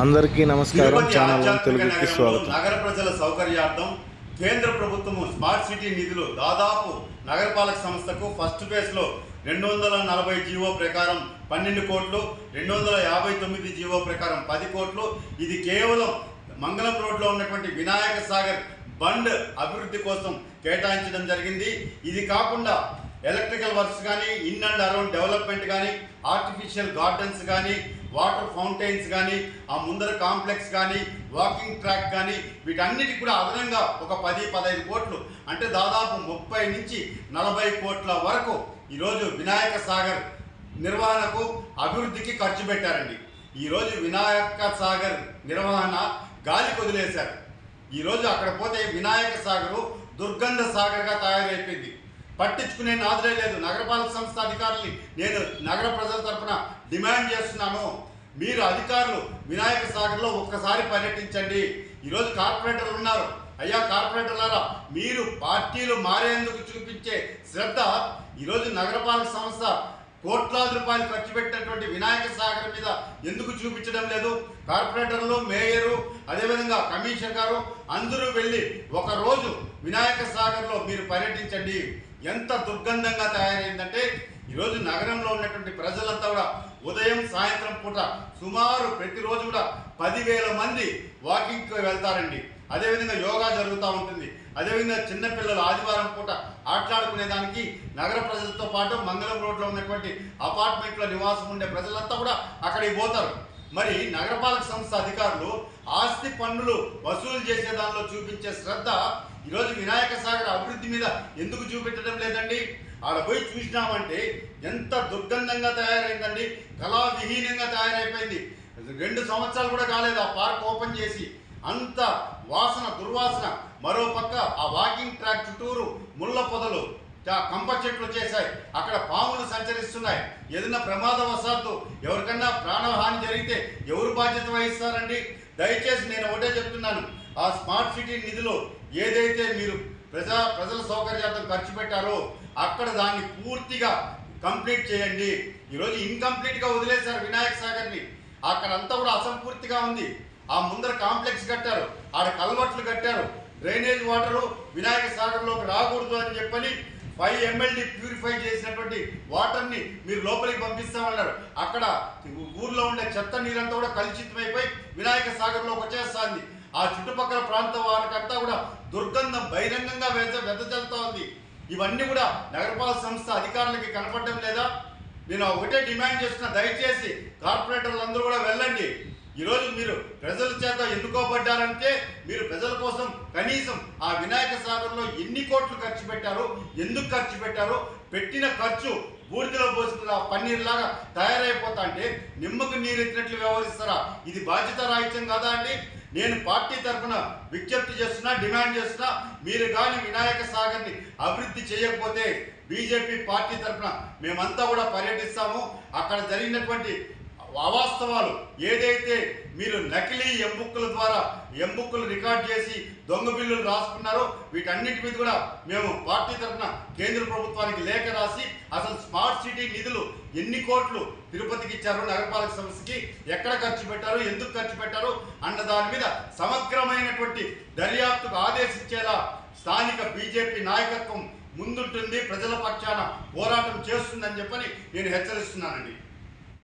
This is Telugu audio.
అందరికీ నమస్కారం. ఛానల్ తెలుగుకి స్వాగతం. నగర ప్రజల సౌకర్యార్థం కేంద్ర ప్రభుత్వము స్మార్ట్ సిటీ నిధులు దాదాపు నగరపాలక సంస్థకు ఫస్ట్ ఫేజ్లో రెండు వందల నలభై జీవో ప్రకారం పన్నెండు కోట్లు రెండు వందల యాభై తొమ్మిది జీవో ప్రకారం పది కోట్లు. ఇది కేవలం మంగళం రోడ్లో ఉన్నటువంటి వినాయక సాగర్ బండ్ అభివృద్ధి కోసం కేటాయించడం జరిగింది. ఇది కాకుండా ఎలక్ట్రికల్ వర్క్స్ కానీ ఇన్ అండ్ అరౌండ్ డెవలప్మెంట్ కానీ ఆర్టిఫిషియల్ గార్డెన్స్ కానీ వాటర్ ఫౌంటైన్స్ కానీ ఆ ముందర కాంప్లెక్స్ కానీ వాకింగ్ ట్రాక్ కానీ వీటన్నిటికి కూడా అదనంగా ఒక పది పదహైదు కోట్లు. అంటే దాదాపు ముప్పై నుంచి నలభై కోట్ల వరకు ఈరోజు వినాయక సాగర్ నిర్వహణకు అభివృద్ధికి ఖర్చు పెట్టారండి. ఈరోజు వినాయక సాగర్ నిర్వహణ గాలి వదిలేశారు. ఈరోజు అక్కడ పోతే వినాయక సాగరు దుర్గంధ సాగర్గా తయారైపోయింది. పట్టించుకునే నాదులే లేదు. నగరపాలక సంస్థ అధికారుల్ని నేను నగర ప్రజల తరఫున డిమాండ్ చేస్తున్నాను. మీరు అధికారులు వినాయక సాగర్లో ఒక్కసారి పర్యటించండి. ఈరోజు కార్పొరేటర్లు ఉన్నారు. అయ్యా కార్పొరేటర్లారా మీరు పార్టీలు మారేందుకు చూపించే శ్రద్ధ ఈరోజు నగరపాలక సంస్థ కోట్లాది రూపాయలు ఖర్చు పెట్టినటువంటి వినాయక సాగర్ మీద ఎందుకు చూపించడం లేదు? కార్పొరేటర్లు మేయరు అదేవిధంగా కమిషనర్ గారు అందరూ వెళ్ళి ఒకరోజు వినాయక సాగర్లో మీరు పర్యటించండి. ఎంత దుర్గంధంగా తయారైందంటే ఈరోజు నగరంలో ఉన్నటువంటి ప్రజలంతా కూడా ఉదయం సాయంత్రం పూట సుమారు ప్రతిరోజు కూడా పదివేల మంది వాకింగ్కి వెళ్తారండి. అదేవిధంగా యోగా జరుగుతూ ఉంటుంది. అదేవిధంగా చిన్నపిల్లలు ఆదివారం పూట మాట్లాడుకునేదానికి నగర ప్రజలతో పాటు మంగళం రోడ్లో ఉన్నటువంటి అపార్ట్మెంట్లో నివాసం ఉండే ప్రజలంతా కూడా అక్కడికి పోతారు. మరి నగరపాలక సంస్థ అధికారులు ఆస్తి పన్నులు వసూలు చేసే దానిలో చూపించే శ్రద్ధ ఈరోజు వినాయక సాగర్ అభివృద్ధి మీద ఎందుకు చూపించడం లేదండి? ఆడ పోయి చూసినామంటే ఎంత దుర్గంధంగా తయారైందండి. కళావిహీనంగా తయారైపోయింది. రెండు సంవత్సరాలు కూడా కాలేదు ఆ పార్క్ ఓపెన్ చేసి. అంత వాసన దుర్వాసన. మరో పక్క ఆ వాకింగ్ ట్రాక్ చుట్టూరు ముళ్ళ పొదలు కంప చెట్లు చేశాయి. అక్కడ పాములు సంచరిస్తున్నాయి. ఏదైనా ప్రమాదవశాత్తు ఎవరికన్నా ప్రాణహాని జరిగితే ఎవరు బాధ్యత వహిస్తారండి? దయచేసి నేను ఒకటే చెప్తున్నాను. ఆ స్మార్ట్ సిటీ నిధులు ఏదైతే మీరు ప్రజా ప్రజల సౌకర్యార్థం ఖర్చు పెట్టారో అక్కడ దాన్ని పూర్తిగా కంప్లీట్ చేయండి. ఈరోజు ఇన్కంప్లీట్గా వదిలేశారు వినాయక సాగర్ని. అక్కడంతా కూడా అసంపూర్తిగా ఉంది. ఆ ముందర కాంప్లెక్స్ కట్టారు ఆడ కల్వర్ట్లు కట్టారు. డ్రైనేజ్ వాటరు వినాయక సాగర్లోకి రాకూడదు అని చెప్పని ఫైవ్ ఎంఎల్డి ప్యూరిఫై చేసినటువంటి వాటర్ని మీరు లోపలికి పంపిస్తామన్నారు. అక్కడ ఊర్లో ఉండే చెత్త నీరంతా కూడా కలుషితమైపోయి వినాయక సాగర్లోకి వచ్చేస్తుంది. ఆ చుట్టుపక్కల ప్రాంతం వారికంతా కూడా దుర్గంధం బహిరంగంగా వెద వెదజల్లుతా ఉంది. ఇవన్నీ కూడా నగరపాలక సంస్థ అధికారులకి కనపడడం లేదా? నేను ఒకటే డిమాండ్ చేస్తున్నా దయచేసి కార్పొరేట్ ఈరోజు మీరు ప్రజల చేత ఎన్నుకోబడ్డారంటే మీరు ప్రజల కోసం కనీసం ఆ వినాయక సాగర్లో ఎన్ని కోట్లు ఖర్చు పెట్టారు ఎందుకు ఖర్చు పెట్టారు పెట్టిన ఖర్చు బూడిదలో పోసిన పన్నీర్లాగా తయారైపోతా అంటే నిమ్మకు నీరెత్తినట్లు వ్యవహరిస్తారా? ఇది బాధ్యత రాహిత్యం కాదా అండి? నేను పార్టీ తరఫున విజ్ఞప్తి చేస్తున్నా డిమాండ్ చేస్తున్నా మీరు కానీ వినాయక సాగర్ని అభివృద్ధి చేయకపోతే బీజేపీ పార్టీ తరఫున మేమంతా కూడా పర్యటిస్తాము. అక్కడ జరిగినటువంటి అవాస్తవాలు. ఏదైతే మీరు నకిలీ ఎంబుక్కుల ద్వారా ఎంబుక్కులు రికార్డ్ చేసి దొంగ బిల్లులు రాసుకున్నారో వీటన్నిటి మీద కూడా మేము పార్టీ తరఫున కేంద్ర ప్రభుత్వానికి లేఖ రాసి అసలు స్మార్ట్ సిటీ నిధులు ఎన్ని కోట్లు తిరుపతికి ఇచ్చారు నగరపాలక సంస్థకి ఎక్కడ ఖర్చు పెట్టారు ఎందుకు ఖర్చు పెట్టారు అన్న దాని మీద సమగ్రమైనటువంటి దర్యాప్తుకు ఆదేశించేలా స్థానిక బీజేపీ నాయకత్వం ముందుంటుంది ప్రజల పక్షాన పోరాటం చేస్తుందని చెప్పని నేను హెచ్చరిస్తున్నానండి.